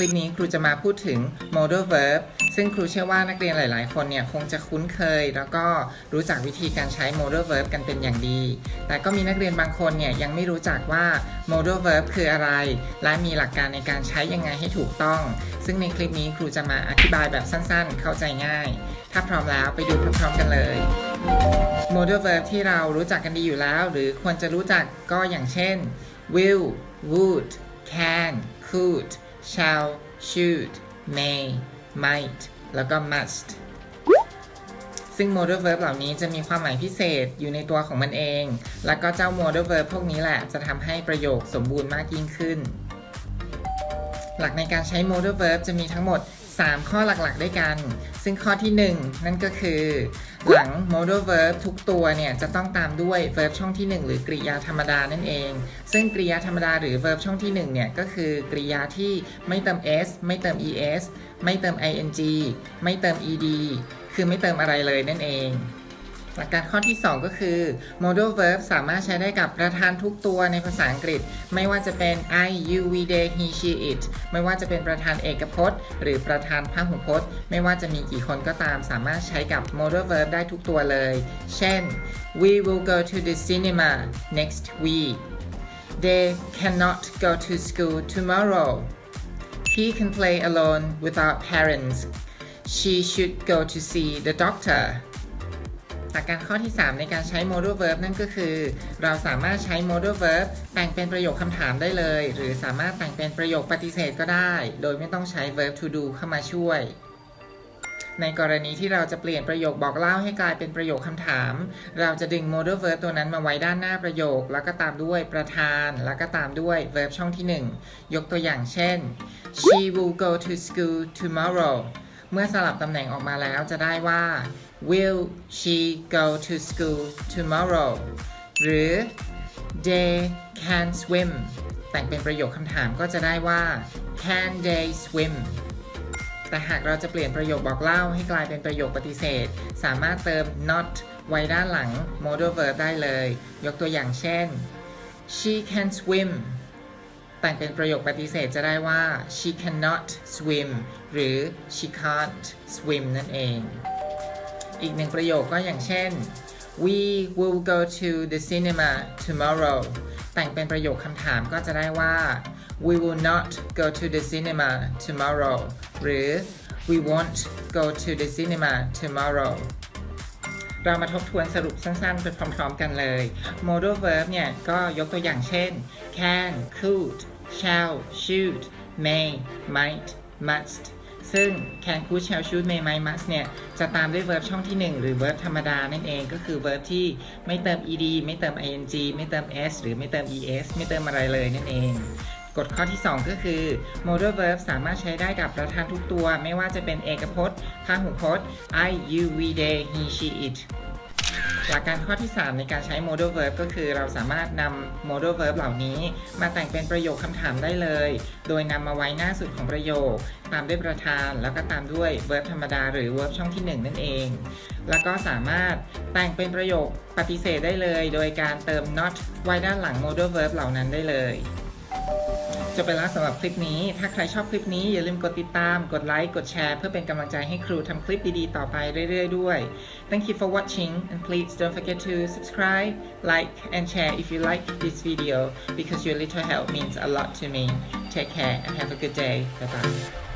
ลิปนี้ครูจะมาพูดถึง modal verb ซึ่งครูเชื่อว่านักเรียนหลาย ๆ คนเนี่ยคงจะคุ้นเคย แล้วก็รู้จักวิธีการใช้ modal verb กันเป็นอย่างดี แต่ก็มีนักเรียนบางคนเนี่ยยังไม่รู้จักว่า modal verb คืออะไร และมีหลักการในการใช้ยังไงให้ถูกต้อง ซึ่งในคลิปนี้ครูจะมาอธิบายแบบสั้น ๆ เข้าใจง่าย ถ้าพร้อมแล้วไปดูพร้อมๆกันเลย modal verb ที่เรารู้จักกันดีอยู่แล้ว หรือควรจะรู้จักก็อย่างเช่น will would can could shall should may might แล้วก็ must ซึ่ง modal verb เหล่านี้จะมีความหมายพิเศษอยู่ในตัวของมันเอง แล้วก็เจ้า modal verb พวกนี้แหละจะทำให้ประโยคสมบูรณ์มากยิ่งขึ้น หลักในการใช้ modal verb จะมีทั้งหมด 3 ข้อหลักๆด้วยกัน ซึ่งข้อที่ 1 นั่นก็คือ หลัง modal verb ทุกตัวเนี่ยจะต้องตามด้วย verb ช่องที่ 1 หรือกริยาธรรมดานั่นเอง ซึ่งกริยาธรรมดาหรือ verb ช่องที่1เนี่ยก็คือกริยาที่ไม่เติม s ไม่เติม es ไม่เติม ing ไม่เติม ed คือไม่เติมอะไรเลยนั่นเอง หลักการข้อที่ 2 ก็คือ modal verb สามารถใช้ได้กับประธานทุกตัวในภาษาอังกฤษ ไม่ว่าจะเป็น I you we they he she it ไม่ว่าจะเป็นประธานเอกพจน์ หรือประธานพหุพจน์ ไม่ว่าจะมีกี่คนก็ตามสามารถใช้กับ modal verb ได้ทุกตัวเลย เช่น we will go to the cinema next week they cannot go to school tomorrow he can play alone without parents she should go to see the doctor หลักการข้อที่ 3 ในการใช้ modal verb นั่นก็คือ เราสามารถใช้ modal verb แต่งเป็นประโยคคำถามได้เลย หรือสามารถแต่งเป็นประโยคปฏิเสธก็ได้ โดยไม่ต้องใช้ verb to do เข้ามาช่วย ในกรณีที่เราจะเปลี่ยนประโยคบอกเล่าให้กลายเป็นประโยคคำถาม เราจะดึง modal verb ตัวนั้นมาไว้ด้านหน้าประโยค แล้วก็ตามด้วยประธาน แล้วก็ตามด้วย verb ช่องที่ 1 ยกตัวอย่างเช่น she will go to school tomorrow เมื่อสลับตำแหน่งออกมาแล้วจะได้ว่า will she go to school tomorrow หรือ they can swim แต่งเป็นประโยคคำถามก็จะได้ว่า can they swim แต่หากเราจะเปลี่ยนประโยคบอกเล่าให้กลายเป็นประโยคปฏิเสธ สามารถเติม not ไว้ด้านหลัง modal verb ได้เลย ยกตัวอย่างเช่น she can swim แต่งเป็นประโยคปฏิเสธจะได้ว่า she cannot swim หรือ she can't swim นั่นเอง อีกหนึ่งประโยคก็อย่างเช่น we will go to the cinema tomorrow แต่งเป็นประโยคคำถามก็จะได้ว่า we will not go to the cinema tomorrow หรือ we won't go to the cinema tomorrow เรามาทบทวนสรุปสั้นๆ ไปพร้อมๆกันเลย modal verb เนี่ย ก็ยกตัวอย่างเช่น can could shall should may might must ซึ่ง can could shall should may might must เนี่ย จะตามด้วย verb ช่องที่ 1 หรือ verb ธรรมดานั่นเองก็คือ verb ที่ไม่เติม ed ไม่เติม ing ไม่เติม s หรือไม่เติม es ไม่เติมอะไรเลยนั่นเอง ฎข้อที่ 2 ก็คือ modal verb สามารถใช้ได้กับประธานทุกตัว ไม่ว่าจะเป็นเอกพจน์พหุพจน์ I you we they he she it หลักการข้อที่ 3 ในการใช้ modal verb ก็คือเราสามารถนำ modal verb เหล่านี้ มาแต่งเป็นประโยคคำถามได้เลย โดยนำมาไว้หน้าสุดของประโยค ตามด้วยประธาน แล้วก็ตามด้วย verb ธรรมดาหรือ verb ช่องที่ 1 นั่นเอง แล้วก็สามารถแต่งเป็นประโยคปฏิเสธได้เลย โดยการเติม not ไว้ด้านหลัง modal verb เหล่านั้นได้เลย จบไปแล้วสำหรับคลิปนี้ ถ้าใครชอบคลิปนี้อย่าลืมกดติดตาม กดไลค์ กดแชร์ เพื่อเป็นกำลังใจให้ครูทำคลิปดีๆ ต่อไปเรื่อยๆด้วย Thank you for watching and please don't forget to subscribe like and share if you like this video because your little help means a lot to me Take care and have a good day Bye bye